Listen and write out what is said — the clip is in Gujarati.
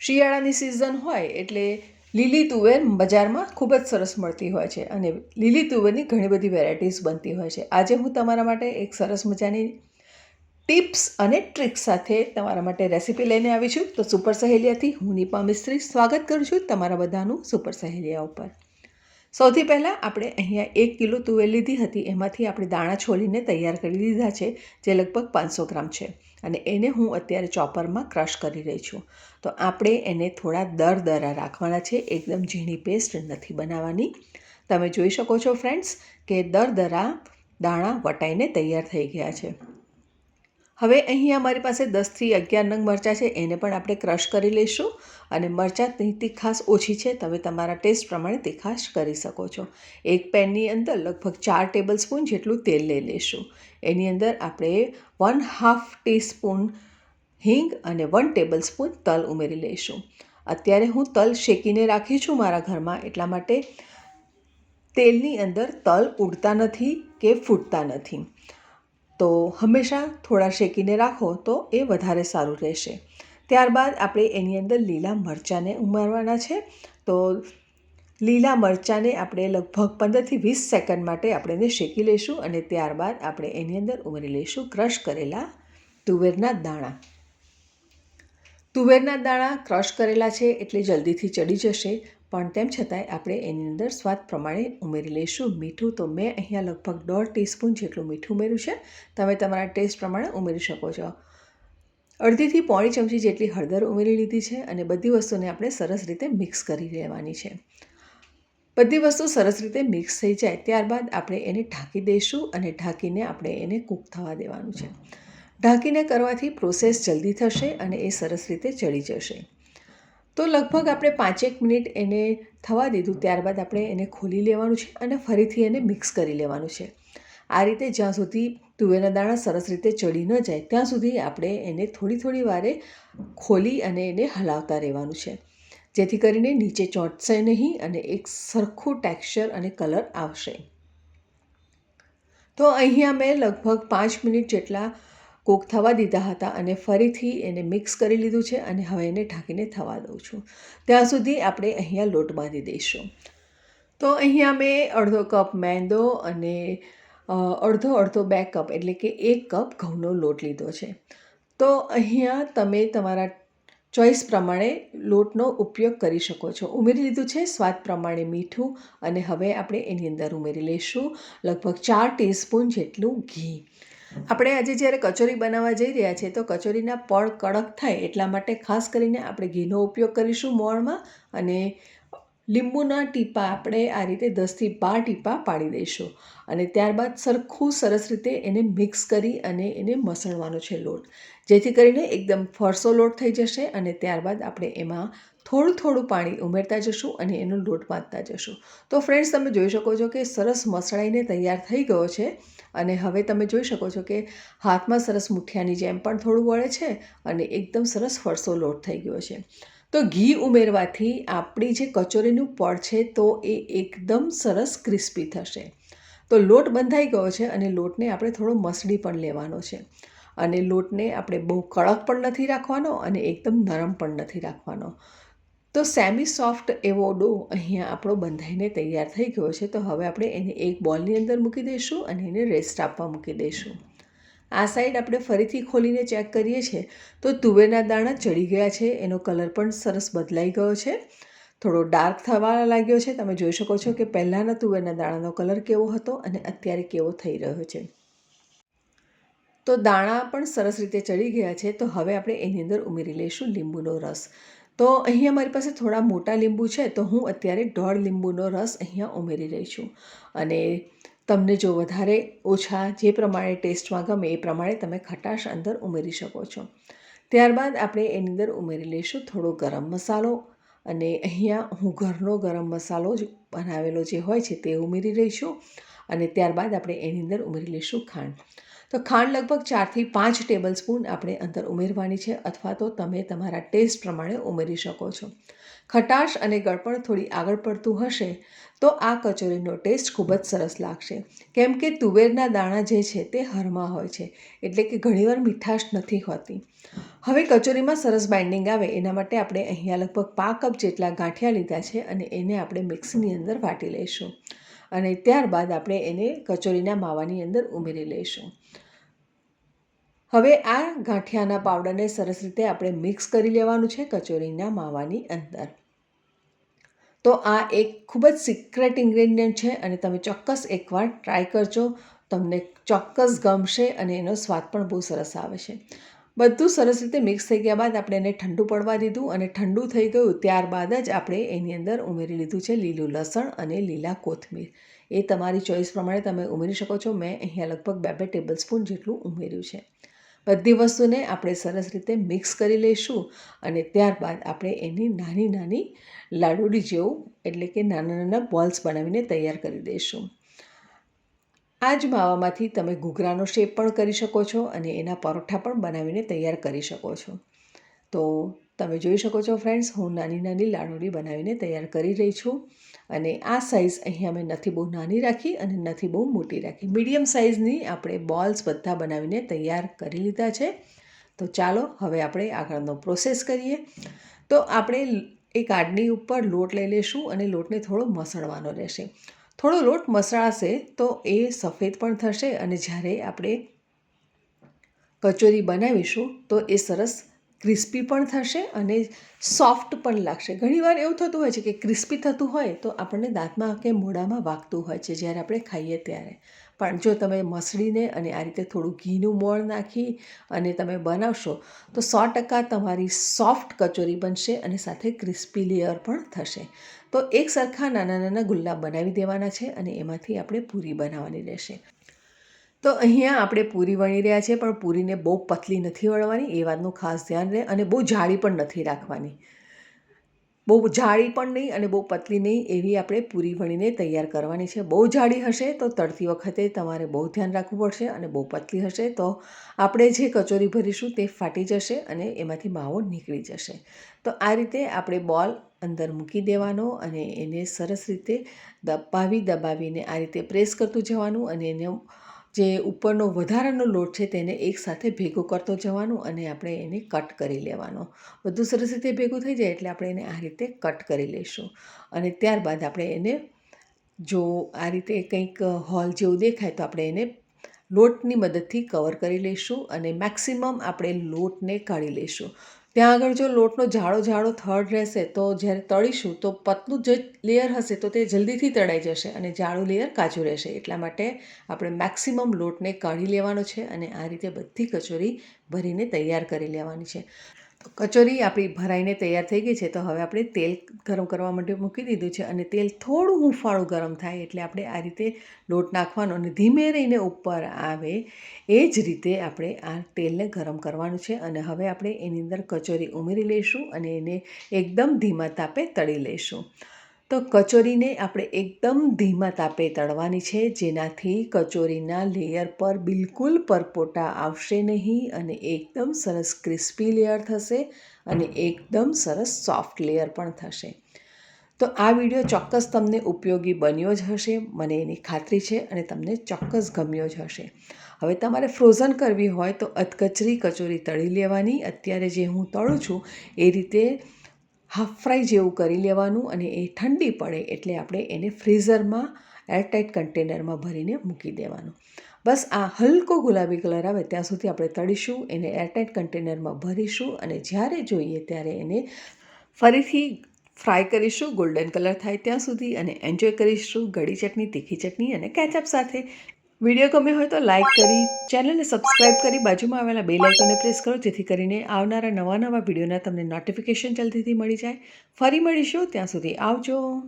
શિયાળાની સિઝન હોય એટલે લીલી તુવેર બજારમાં ખૂબ જ સરસ મળતી હોય છે અને લીલી તુવેરની ઘણી બધી વેરાયટીઝ બનતી હોય છે. આજે હું તમારા માટે એક સરસ મજાની ટિપ્સ અને ટ્રિક્સ સાથે તમારા માટે રેસીપી લઈને આવી છું. તો સુપર સહેલિયાથી હું નિપા મિસ્ત્રી સ્વાગત કરું છું તમારા બધાનું સુપર સહેલિયા ઉપર. સૌથી પહેલાં આપણે અહીંયા એક કિલો તુવેર લીધી હતી. એમાંથી આપણે દાણા છોલીને તૈયાર કરી દીધા છે, જે લગભગ પાંચસો ગ્રામ છે. અને એને હું અત્યારે ચોપરમાં ક્રશ કરી રહી છું. તો આપણે એને થોડા દર દરા રાખવાના છે, એકદમ ઝીણી પેસ્ટ નથી બનાવવાની. તમે જોઈ શકો છો ફ્રેન્ડ્સ કે દર દરા દાણા વટાઈને તૈયાર થઈ ગયા છે. હવે અહીંયા અમારી પાસે દસથી અગિયાર નંગ મરચાં છે, એને પણ આપણે ક્રશ કરી લઈશું અને મરચાંની તીખાશ ઓછી છે, તમે તમારા ટેસ્ટ પ્રમાણે તીખાશ કરી શકો છો. એક પેનની અંદર લગભગ ચાર ટેબલ સ્પૂન જેટલું તેલ લઈ લઈશું. એની અંદર આપણે વન હાફ ટીસ્પૂન હિંગ અને વન ટેબલ સ્પૂન તલ ઉમેરી લઈશું. અત્યારે હું તલ શેકીને રાખી છું મારા ઘરમાં, એટલા માટે તેલની અંદર તલ ઉડતા નથી કે ફૂટતા નથી. તો હંમેશા થોડા શેકીને રાખો તો એ વધારે સારું રહેશે. ત્યારબાદ આપણે એની અંદર લીલા મરચાંને ઉમેરવાના છે. તો લીલા મરચાંને આપણે લગભગ પંદરથી વીસ સેકન્ડ માટે આપણે એને શેકી લઈશું અને ત્યારબાદ આપણે એની અંદર ઉમેરી લઈશું ક્રશ કરેલા તુવેરના દાણા. તુવેરના દાણા ક્રશ કરેલા છે એટલે જલ્દીથી ચડી જશે. પણ તેમ છતાંય આપણે એની અંદર સ્વાદ પ્રમાણે ઉમેરી લઈશું. મીઠું તો મેં અહીંયા લગભગ દોઢ ટીસ્પૂન જેટલું મીઠું ઉમેર્યું છે. તમે તમારા ટેસ્ટ પ્રમાણે ઉમેરી શકો છો. અડધીથી પોણી ચમચી જેટલી હળદર ઉમેરી લીધી છે અને બધી વસ્તુને આપણે સરસ રીતે મિક્સ કરી લેવાની છે. બધી વસ્તુ સરસ રીતે મિક્સ થઈ જાય ત્યારબાદ આપણે એને ઢાંકી દઈશું અને ઢાંકીને આપણે એને કૂક થવા દેવાનું છે. ઢાંકીને કરવાથી પ્રોસેસ જલ્દી થશે અને એ સરસ રીતે ચડી જશે. તો લગભગ આપણે પાંચેક મિનિટ એને થવા દીધું, ત્યારબાદ આપણે એને ખોલી લેવાનું છે અને ફરીથી એને મિક્સ કરી લેવાનું છે. આ રીતે જ્યાં સુધી તુવેરના દાણા સરસ રીતે ચડી ન જાય, ત્યાં સુધી આપણે એને થોડી થોડી વારે ખોલી અને એને હલાવતા રહેવાનું છે. જેથી કરીને નીચે ચોંટશે નહીં અને એક સરખું ટેક્સચર અને કલર આવશે. તો અહીંયા મેં લગભગ પાંચ મિનિટ જેટલા કૂક થવા દીધા હતા અને ફરીથી એને મિક્સ કરી લીધું છે અને હવે એને ઢાંકીને થવા દઉં છું. ત્યાં સુધી આપણે અહીંયા લોટ બાંધી દઈશું. તો અહીંયા મેં અડધો કપ મેંદો અને અડધો અડધો બે કપ એટલે કે એક કપ ઘઉંનો લોટ લીધો છે. તો અહીંયા તમે તમારા ચોઈસ પ્રમાણે લોટનો ઉપયોગ કરી શકો છો. ઉમેરી લીધું છે, સ્વાદ પ્રમાણે મીઠું અને હવે આપણે એની અંદર ઉમેરી લઈશું લગભગ ચાર ટીસ્પૂન જેટલું ઘી. આપણે આજે જ્યારે કચોરી બનાવવા જઈ રહ્યા છીએ તો કચોરીના પળ કડક થાય એટલા માટે ખાસ કરીને આપણે ઘીનો ઉપયોગ કરીશું મોણમાં અને લીંબુના ટીપા આપણે આ રીતે દસથી બાર ટીપા પાડી દઈશું. અને ત્યારબાદ સરખું સરસ રીતે એને મિક્સ કરી અને એને મસળવાનો છે લોટ. જેથી કરીને એકદમ ફરસો લોટ થઈ જશે અને ત્યારબાદ આપણે એમાં થોડું થોડું પાણી ઉમેરતા જશું અને એનો લોટ બાંધતા જશું. તો ફ્રેન્ડ્સ, તમે જોઈ શકો છો કે સરસ મસળાઈને તૈયાર થઈ ગયો છે. અને હવે તમે જોઈ શકો છો કે હાથમાં સરસ મુઠિયાની જેમ પણ થોડું વળે છે અને એકદમ સરસ ફરસો લોટ થઈ ગયો છે. તો ઘી ઉમેરવાથી આપણી જે કચોરીનું પડ છે તો એ એકદમ સરસ ક્રિસ્પી થશે. તો લોટ બંધાઈ ગયો છે અને લોટને આપણે થોડો મસળી પણ લેવાનો છે. અને લોટને આપણે બહુ કડક પણ નથી રાખવાનો અને એકદમ નરમ પણ નથી રાખવાનો. તો સેમી સોફ્ટ એવો ડો અહીંયા આપણો બંધાઈને તૈયાર થઈ ગયો છે. તો હવે આપણે એને એક બોલની અંદર મૂકી દઈશું અને એને રેસ્ટ આપવા મૂકી દઈશું. આ સાઈડ આપણે ફરીથી ખોલીને ચેક કરીએ છીએ. તો તુવેરના દાણા ચડી ગયા છે, એનો કલર પણ સરસ બદલાઈ ગયો છે. થોડો ડાર્ક થવા લાગ્યો છે. તમે જોઈ શકો છો કે પહેલાંના તુવેરના દાણાનો કલર કેવો હતો અને અત્યારે કેવો થઈ રહ્યો છે. તો દાણા પણ સરસ રીતે ચડી ગયા છે. તો હવે આપણે એની અંદર ઉમેરી લઈશું લીંબુનો રસ. તો અહીંયા મારી પાસે થોડા મોટા લીંબુ છે. તો હું અત્યારે દોઢ લીંબુનો રસ અહીંયા ઉમેરી રહી છું. અને તમને જો વધારે ઓછા જે પ્રમાણે ટેસ્ટમાં ગમે એ પ્રમાણે તમે ખટાશ અંદર ઉમેરી શકો છો. ત્યારબાદ આપણે એની અંદર ઉમેરી લઈશું થોડો ગરમ મસાલો અને અહીંયા હું ઘરનો ગરમ મસાલો જ બનાવેલો જે હોય છે તે ઉમેરી રહી છું અને ત્યારબાદ આપણે એની અંદર ઉમેરી લઈશું ખાંડ. તો ખાંડ લગભગ ચારથી પાંચ ટેબલ સ્પૂન આપણે અંદર ઉમેરવાની છે અથવા તો તમે તમારા ટેસ્ટ પ્રમાણે ઉમેરી શકો છો. ખટાશ અને ગળપણ થોડી આગળ પડતું હશે તો આ કચોરીનો ટેસ્ટ ખૂબ જ સરસ લાગશે. કેમ કે તુવેરના દાણા જે છે તે હરમાં હોય છે, એટલે કે ઘણીવાર મીઠાશ નથી હોતી. હવે કચોરીમાં સરસ બાઇન્ડિંગ આવે એના માટે આપણે અહીંયા લગભગ પા કપ જેટલા ગાંઠિયા લીધા છે અને એને આપણે મિક્સીની અંદર વાટી લઈશું. અને ત્યારબાદ આપણે એને કચોરીના માવાની અંદર ઉમેરી લઈશું. હવે આ ગાંઠિયાના પાવડરને સરસ રીતે આપણે મિક્સ કરી લેવાનું છે કચોરીના માવાની અંદર. તો આ એક ખૂબ જ સિક્રેટ ઇન્ગ્રેડિયન્ટ છે અને તમે ચોક્કસ એકવાર ટ્રાય કરજો. તમને ચોક્કસ ગમશે અને એનો સ્વાદ પણ બહુ સરસ આવે છે. બધું સરસ રીતે મિક્સ થઈ ગયા બાદ આપણે એને ઠંડુ પડવા દીધું અને ઠંડુ થઈ ગયું ત્યારબાદ જ આપણે એની અંદર ઉમેરી લીધું છે લીલું લસણ અને લીલા કોથમીર. એ તમારી ચોઈસ પ્રમાણે તમે ઉમેરી શકો છો. મેં અહીંયા લગભગ બે બે ટેબલ સ્પૂન જેટલું ઉમેર્યું છે. બધી વસ્તુને આપણે સરસ રીતે મિક્સ કરી લઈશું અને ત્યારબાદ આપણે એની નાની નાની લાડુડી જેવું એટલે કે નાના નાના બોલ્સ બનાવીને તૈયાર કરી દઈશું. આ જ માવામાંથી તમે ઘૂઘરાનો શેપ પણ કરી શકો છો અને એના પરોઠા પણ બનાવીને તૈયાર કરી શકો છો. તો તમે જોઈ શકો છો ફ્રેન્ડ્સ, હું નાની નાની લાડુડી બનાવીને તૈયાર કરી રહી છું અને આ સાઇઝ અહીંયા મેં નથી બહુ નાની રાખી અને નથી બહુ મોટી રાખી. મીડિયમ સાઇઝની આપણે બોલ્સ બધા બનાવીને તૈયાર કરી લીધા છે. તો ચાલો હવે આપણે આગળનો પ્રોસેસ કરીએ. તો આપણે એક આડની ઉપર લોટ લઈ લઈશું અને લોટને થોડો મસળવાનો રહેશે. થોડો લોટ મસળાશે તો એ સફેદ પણ થશે અને જ્યારે આપણે કચોરી બનાવીશું તો એ સરસ ક્રિસ્પી પણ થશે અને સોફ્ટ પણ લાગશે. ઘણીવાર એવું થતું હોય છે કે ક્રિસ્પી થતું હોય તો આપણને દાંતમાં કે મોઢામાં વાગતું હોય છે જ્યારે આપણે ખાઈએ ત્યારે. પણ જો તમે મસળીને અને આ રીતે થોડું ઘીનું મોણ નાખી અને તમે બનાવશો તો સો ટકા તમારી સોફ્ટ કચોરી બનશે અને સાથે ક્રિસ્પી લેયર પણ થશે. તો એક સરખા નાના નાના ગુલ્લા બનાવી દેવાના છે અને એમાંથી આપણે પૂરી બનાવવાની રહેશે. તો અહીંયા આપણે પૂરી વણી રહ્યા છીએ પણ પૂરીને બહુ પતલી નથી વળવાની એ વાતનું ખાસ ધ્યાન રહે અને બહુ જાળી પણ નથી રાખવાની. બહુ જાળી પણ નહીં અને બહુ પતલી નહીં એવી આપણે પૂરી વણીને તૈયાર કરવાની છે. બહુ જાળી હશે તો તળતી વખતે તમારે બહુ ધ્યાન રાખવું પડશે અને બહુ પતલી હશે તો આપણે જે કચોરી ભરીશું તે ફાટી જશે અને એમાંથી માવો નીકળી જશે. તો આ રીતે આપણે બોલ અંદર મૂકી દેવાનો અને એને સરસ રીતે દબાવી દબાવીને આ રીતે પ્રેસ કરતું જવાનું અને એને જે ઉપરનો વધારાનો લોટ છે તેને એકસાથે ભેગો કરતો જવાનું અને આપણે એને કટ કરી લેવાનો. બધું સરસ રીતે ભેગું થઈ જાય એટલે આપણે એને આ રીતે કટ કરી લઈશું. અને ત્યારબાદ આપણે એને જો આ રીતે કંઈક હોલ જેવું દેખાય તો આપણે એને લોટની મદદથી કવર કરી લઈશું અને મેક્સિમમ આપણે લોટને કાઢી લઈશું. ત્યાં આગળ જો લોટનો જાડો જાડો થડ રહેશે તો જ્યારે તળીશું તો પતલું જે લેયર હશે તો તે જલ્દીથી તળાઈ જશે અને જાડું લેયર કાચું રહેશે. એટલા માટે આપણે મેક્સિમમ લોટને કાઢી લેવાનો છે અને આ રીતે બધી કચોરી ભરીને તૈયાર કરી લેવાની છે. કચોરી આપણી ભરાઈને તૈયાર થઈ ગઈ છે, તો હવે આપણે તેલ ગરમ કરવા માટે મૂકી દીધું છે અને તેલ થોડું હુંફાળું ગરમ થાય એટલે આપણે આ રીતે લોટ નાખવાનો અને ધીમે રહીને ઉપર આવે એ જ રીતે આપણે આ તેલને ગરમ કરવાનું છે અને હવે આપણે એની અંદર કચોરી ઉમેરી લઈશું અને એને એકદમ ધીમા તાપે તળી લઈશું. તો કચોરીને આપણે એકદમ ધીમા તાપે તળવાની છે. જેનાથી કચોરીના લેયર પર બિલકુલ પરપોટા આવશે નહીં અને એકદમ સરસ ક્રિસ્પી લેયર થશે અને એકદમ સરસ સોફ્ટ લેયર પણ થશે. તો આ વીડિયો ચોક્કસ તમને ઉપયોગી બન્યો જ હશે. મને એની ખાતરી છે અને તમને ચોક્કસ ગમ્યો જ હશે. હવે તમારે ફ્રોઝન કરવી હોય તો અધકચરી કચોરી તળી લેવાની. અત્યારે જે હું તળું છું એ રીતે હાફ ફ્રાય જેવું કરી લેવાનું અને એ ઠંડી પડે એટલે આપણે એને ફ્રીઝરમાં એરટાઇટ કન્ટેનરમાં ભરીને મૂકી દેવાનું. બસ આ હલકો ગુલાબી કલર આવે ત્યાં સુધી આપણે તળીશું, એને એરટાઇટ કન્ટેનરમાં ભરીશું અને જ્યારે જોઈએ ત્યારે એને ફરીથી ફ્રાય કરીશું, ગોલ્ડન કલર થાય ત્યાં સુધી અને એન્જોય કરીશું, ગળી ચટણી, તીખી ચટણી અને કેચઅપ સાથે. વીડિયો ગમ્યો હોય તો લાઇક કરી, ચેનલને સબસ્ક્રાઇબ કરી બાજુમાં આવેલા બે લાઇકોને પ્રેસ કરો, જેથી કરીને આવનારા નવા નવા વિડીયોના તમને નોટિફિકેશન જલ્દીથી મળી જાય. ફરી મળીશું, ત્યાં સુધી આવજો.